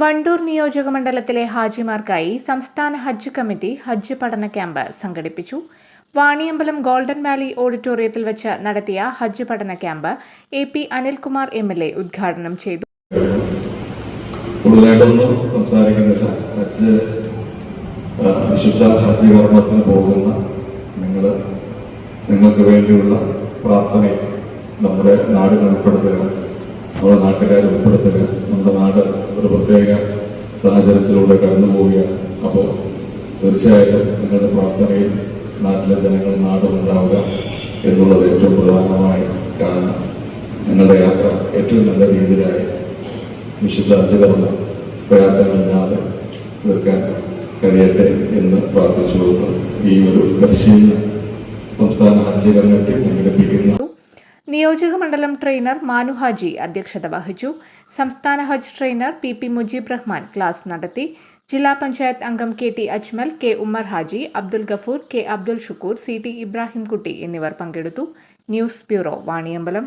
Wandoor നിയോജക മണ്ഡലത്തിലെ ഹാജിമാർക്കായി സംസ്ഥാന ഹജ്ജ് കമ്മിറ്റി ഹജ്ജ് പഠന ക്യാമ്പ് സംഘടിപ്പിച്ചു. വാണിയമ്പലം ഗോൾഡൻ വാലി ഓഡിറ്റോറിയത്തിൽ വെച്ച് നടത്തിയ ഹജ്ജ് പഠന camp A P Anilkumar M L A ഉദ്ഘാടനം ചെയ്തു. വിശുദ്ധ ഹജ്ജ് നിങ്ങൾ നിങ്ങൾക്ക് വേണ്ടിയുള്ള പ്രാർത്ഥനയും നമ്മുടെ നാടിനെ നമ്മുടെ നാട്ടുകാരെ ഉൾപ്പെടുത്തുക. നമ്മുടെ നാട് ഒരു പ്രത്യേക സാഹചര്യത്തിലൂടെ കടന്നു പോവുക അപ്പോൾ തീർച്ചയായിട്ടും നിങ്ങളുടെ പ്രാർത്ഥനയിൽ നാട്ടിലെ ജനങ്ങൾ നാടുണ്ടാവുക എന്നുള്ളത് ഏറ്റവും പ്രധാനമായി കാണുന്ന നിങ്ങളുടെ യാത്ര ഏറ്റവും നല്ല രീതിയിലായി വിശുദ്ധ അഞ്ചകർമ്മ പ്രയാസങ്ങളില്ലാതെ തീർക്കാൻ കഴിയട്ടെ എന്ന് പ്രാർത്ഥിച്ചുകൊണ്ട് ഈ ഒരു പരിശീലനം സംസ്ഥാന ഹജ്ജ് കമ്മിറ്റി സംഘടിപ്പിക്കുന്ന നിയോജക മണ്ഡലം ട്രെയിനർ മാനു ഹാജി അധ്യക്ഷത വഹിച്ചു. സംസ്ഥാന ഹജ്ജ് trainer P P Mujeeb Rahman class നടത്തി. ജില്ലാ പഞ്ചായത്ത് അംഗം K T Ajmal K Ummer Haji Abdul Gafoor K Abdul Shukkoor C T Ibrahimkutty എന്നിവർ പങ്കെടുത്തു. News bureau Vaniyambalam.